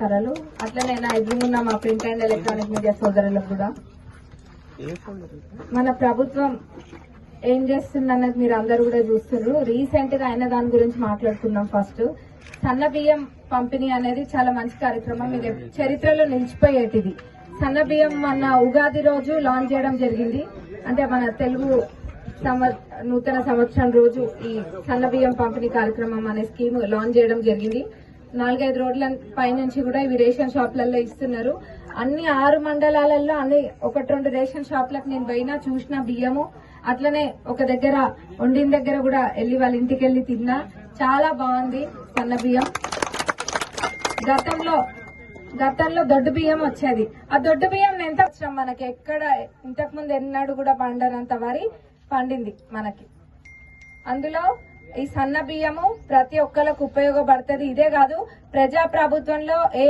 నమస్కారాలు అట్లనే నా ఎదురుగున్న మా ప్రింట్ అండ్ ఎలక్ట్రానిక్ మీడియా సోదరులకు కూడా. మన ప్రభుత్వం ఏం చేస్తుందన్నది మీరు అందరు కూడా చూస్తున్నారు. రీసెంట్గా అయిన దాని గురించి మాట్లాడుకుందాం ఫస్ట్. సన్న బియ్యం పంపిణీ అనేది చాలా మంచి కార్యక్రమం. ఇది చరిత్రలో నిలిచిపోయేటిది. సన్న బియ్యం మన ఉగాది రోజు లాంచ్ చేయడం జరిగింది. అంటే మన తెలుగు నూతన సంవత్సరం రోజు ఈ సన్న బియ్యం పంపిణీ కార్యక్రమం అనే స్కీమ్ లాంచ్ చేయడం జరిగింది. నాలుగైదు రోడ్ల పైనుంచి కూడా ఇవి రేషన్ షాప్లలో ఇస్తున్నారు. అన్ని ఆరు మండలాలలో అన్ని ఒకటి రెండు రేషన్ షాప్లకు నేను పోయినా చూసిన బియ్యము. అట్లనే ఒక దగ్గర వండిన దగ్గర కూడా వెళ్ళి వాళ్ళ ఇంటికి వెళ్ళి తిన్నా. చాలా బాగుంది సన్న బియ్యం. గతంలో గతంలో దొడ్డు బియ్యం వచ్చేది. ఆ దొడ్డు బియ్యం ఎంత వచ్చినాం మనకి? ఎక్కడ ఇంతకు ముందు ఎన్నడూ కూడా పండనంత వరి పండింది మనకి. అందులో ఈ సన్న బియ్యము ప్రతి ఒక్కరికి ఉపయోగపడుతుంది. ఇదే కాదు ప్రజా ప్రభుత్వంలో ఏ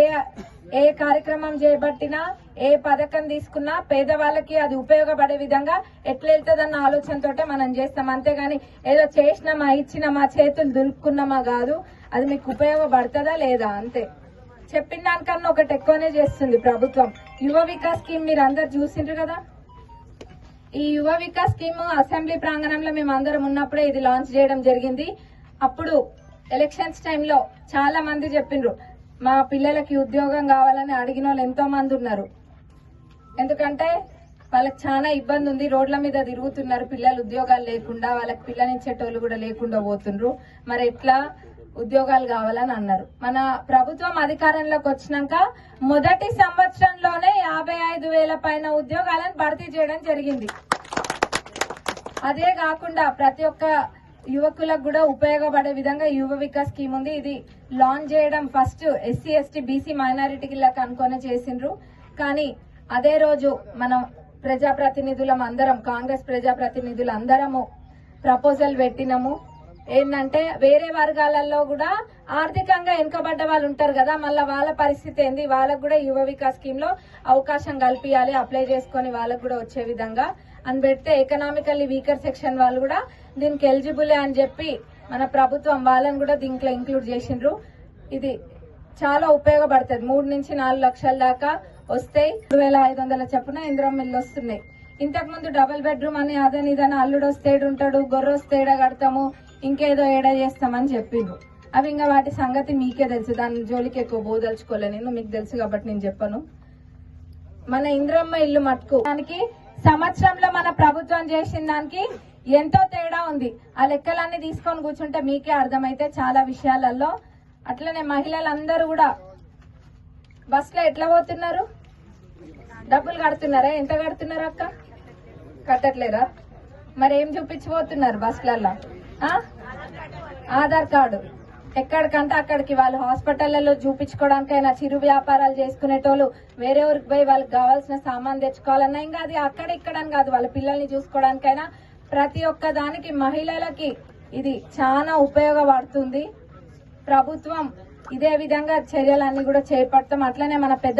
ఏ కార్యక్రమం చేపట్టినా ఏ పథకం తీసుకున్నా పేదవాళ్ళకి అది ఉపయోగపడే విధంగా ఎట్లా వెళ్తుందన్న ఆలోచనతోటే మనం చేస్తాం. అంతేగాని ఏదో చేసినామా ఇచ్చినామా చేతులు దులుపుకున్నామా కాదు అది మీకు ఉపయోగపడుతుందా లేదా అంతే. చెప్పిన దానికన్నా ఒకటి ఎక్కువనే చేస్తుంది ప్రభుత్వం. యువ వికాస్ స్కీమ్ మీరు అందరు చూసిండ్రు కదా? ఈ యువ వికాస్ స్కీమ్ అసెంబ్లీ ప్రాంగణంలో మేము అందరం ఉన్నప్పుడే ఇది లాంచ్ చేయడం జరిగింది. అప్పుడు ఎలక్షన్స్ టైంలో చాలా మంది చెప్పిండ్రు మా పిల్లలకి ఉద్యోగం కావాలని అడిగిన వాళ్ళు ఎంతో మంది ఉన్నారు. ఎందుకంటే వాళ్ళకి చాలా ఇబ్బంది ఉంది రోడ్ల మీద తిరుగుతున్నారు పిల్లలు ఉద్యోగాలు లేకుండా వాళ్ళకి పిల్లనిచ్చేటోళ్ళు కూడా లేకుండా పోతుండ్రు. మరి ఎట్లా ఉద్యోగాలు కావాలని అన్నారు. మన ప్రభుత్వం అధికారంలోకి వచ్చినాక మొదటి సంవత్సరంలోనే యాభై ఐదు వేల పైన ఉద్యోగాలను భర్తీ చేయడం జరిగింది. అదే కాకుండా ప్రతి ఒక్క యువకులకు కూడా ఉపయోగపడే విధంగా యువ వికాస్ స్కీమ్ ఉంది. ఇది లాంచ్ చేయడం ఫస్ట్ ఎస్సీ ఎస్టీ బీసీ మైనారిటీలకు అనుకొని చేసిండ్రు. కానీ అదే రోజు మనం ప్రజాప్రతినిధులం అందరం కాంగ్రెస్ ప్రజాప్రతినిధులు అందరము ప్రపోజల్ పెట్టినము. ఏంటంటే వేరే వర్గాలలో కూడా ఆర్థికంగా వెనుకబడ్డ వాళ్ళు ఉంటారు కదా మళ్ళీ వాళ్ళ పరిస్థితి ఏంది? వాళ్ళకు కూడా యువ వికాస్ స్కీమ్లో అవకాశం కల్పించాలి అప్లై చేసుకొని వాళ్ళకు కూడా వచ్చే విధంగా. అని పెడితే ఎకనామికల్లీ వీకర్ సెక్షన్ వాళ్ళు కూడా దీనికి ఎలిజిబులే అని చెప్పి మన ప్రభుత్వం వాళ్ళని కూడా దీంట్లో ఇంక్లూడ్ చేసిండ్రు. ఇది చాలా ఉపయోగపడుతుంది. మూడు నుంచి నాలుగు లక్షల దాకా వస్తాయి రెండు వేల ఐదు వందల చొప్పున ఇంద్రం ఇల్లు వస్తున్నాయి. ఇంతకుముందు డబుల్ బెడ్రూమ్ అని అదని ఇదని అల్లుడు వస్తేడు ఉంటాడు గొర్రె వస్తే కడతాము ఇంకేదో ఏడా చేస్తామని చెప్పిండ్రు అవి ఇంకా వాటి సంగతి మీకే తెలుసు. దాని జోలికి ఎక్కువ బోదలుచుకోలే నేను మీకు తెలుసు కాబట్టి నేను చెప్పను. మన ఇంద్రమ్మ ఇల్లు మట్టుకు. దానికి సంవత్సరంలో మన ప్రభుత్వం చేసిన దానికి ఎంతో తేడా ఉంది. ఆ లెక్కలన్నీ తీసుకొని కూర్చుంటే మీకే అర్థమైతే చాలా విషయాలలో. అట్లనే మహిళలందరూ కూడా బస్సులో ఎట్లా పోతున్నారు? డబ్బులు కడుతున్నారా? ఎంత కడుతున్నారు అక్క కట్టట్లేరా మరి ఏం చూపించిపోతున్నారు బస్సులలో ఆ? ఆధార్ కార్డు. ఎక్కడికంటే అక్కడికి వాళ్ళు హాస్పిటళ్ళలో చూపించుకోవడానికైనా చిరు వ్యాపారాలు చేసుకునేటోళ్ళు వేరే ఊరికి పోయి వాళ్ళకి కావాల్సిన సామాన్ తెచ్చుకోవాలన్నా ఇంకా అది అక్కడ ఇక్కడ అని కాదు. వాళ్ళ పిల్లల్ని చూసుకోవడానికైనా ప్రతి ఒక్క దానికి మహిళలకి ఇది చాలా ఉపయోగపడుతుంది. ప్రభుత్వం ఇదే విధంగా చర్యలన్నీ కూడా చేపడతాం. అట్లనే మన పెద్ద